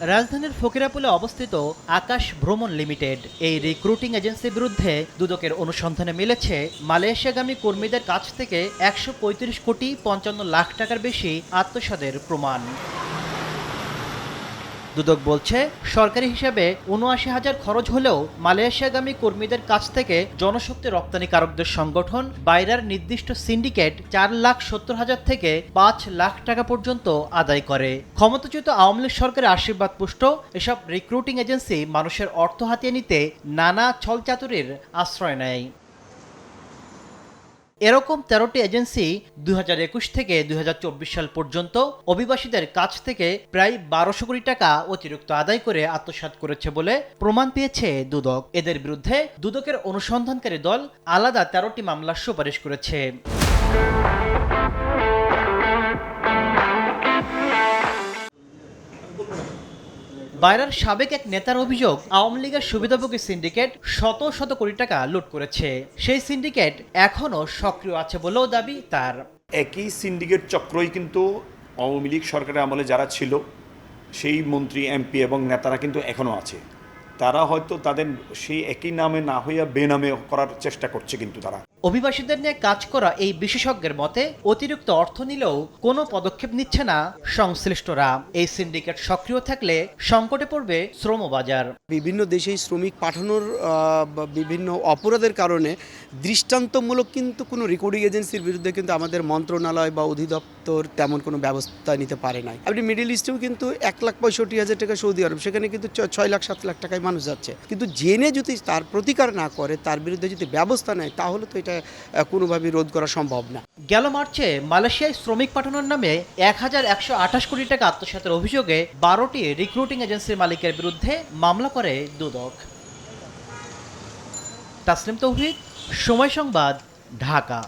রাজধানীর ফকিরাপুলে অবস্থিত আকাশ ভ্রমণ লিমিটেড। এই রিক্রুটিং এজেন্সির বিরুদ্ধে দুদকের অনুসন্ধানে মিলেছে, মালয়েশিয়াগামী কর্মীদের কাছ থেকে একশো পঁয়ত্রিশ কোটি পঞ্চান্ন লাখ টাকার বেশি আত্মসাদের প্রমাণ। দুদক বলছে, সরকারি হিসাবে উনআশি হাজার খরচ হলেও মালয়েশিয়াগামী কর্মীদের কাছ থেকে জনশক্তি রপ্তানিকারকদের সংগঠন বাইরার নির্দিষ্ট সিন্ডিকেট চার লাখ সত্তর হাজার থেকে পাঁচ লাখ টাকা পর্যন্ত আদায় করে। ক্ষমতাচ্যুত আওয়ামী লীগ সরকারের আশীর্বাদ পুষ্ট, এসব রিক্রুটিং এজেন্সি মানুষের অর্থ হাতিয়ে নিতে নানা ছলচাতুরির আশ্রয় নেয়। এরকম তেরোটি এজেন্সি দুই হাজার একুশ থেকে দুই হাজার চব্বিশ সাল পর্যন্ত অভিবাসীদের কাছ থেকে প্রায় বারোশো কোটি টাকা অতিরিক্ত আদায় করে আত্মসাত করেছে বলে প্রমাণ পেয়েছে দুদক। এদের বিরুদ্ধে দুদকের অনুসন্ধানকারী দল আলাদা তেরোটি মামলার সুপারিশ করেছে। বাইরার সাবেক এক নেতার অভিযোগ আওয়ামী লীগের সুবিধাভোগী সিন্ডিকেট শত শত কোটি টাকা লুট করেছে। সেই সিন্ডিকেট এখনও সক্রিয় আছে বলেও দাবি তার। একই সিন্ডিকেট চক্রই কিন্তু আওয়ামী লীগ সরকারের আমলে যারা ছিল, সেই মন্ত্রী, এমপি এবং নেতারা কিন্তু এখনও আছে। তারা হয়তো তাদের সেই একই নামে না হইয়া বেনামে করার চেষ্টা করছে কিন্তু তারা। অভিবাসীদের নিয়ে কাজ করা এই বিশেষজ্ঞের মতে, অতিরিক্ত অর্থ নিলেও কোনো পদক্ষেপ নিচ্ছে না সংশ্লিষ্টরা। এই সিন্ডিকেট সক্রিয় থাকলে সংকটে পড়বে শ্রম বাজার বিভিন্ন দেশেই শ্রমিক পাঠানোর বিভিন্ন অপরাধের কারণে দৃষ্টান্তমূলক কিন্তু কোনো রেকর্ডিং এজেন্সির বিরুদ্ধে কিন্তু আমাদের মন্ত্রণালয় বা অধিদপ্তর তেমন কোনো ব্যবস্থা নিতে পারে নাই। আপনি মিডিল ইস্টেও কিন্তু এক লাখ পঁয়ষট্টি হাজার টাকা সৌদি আরব, সেখানে কিন্তু ছয় লাখ, সাত লাখ টাকায় মানুষ যাচ্ছে। কিন্তু জেনে যদি তার প্রতিকার না করে, তার বিরুদ্ধে যদি ব্যবস্থা নেয়, তাহলে তো এটা আহ, কোনোভাবেই রোধ করা সম্ভব না। গেল মার্চে মালয়েশিয়ায় শ্রমিক পাঠানোর নামে এক হাজার একশো আঠাশ কোটি টাকা আত্মসাতের অভিযোগে বারোটি রিক্রুটিং এজেন্সির মালিকের বিরুদ্ধে মামলা করে দুদক। তাসলিম তৌহিদ সময় সংবাদ ঢাকা।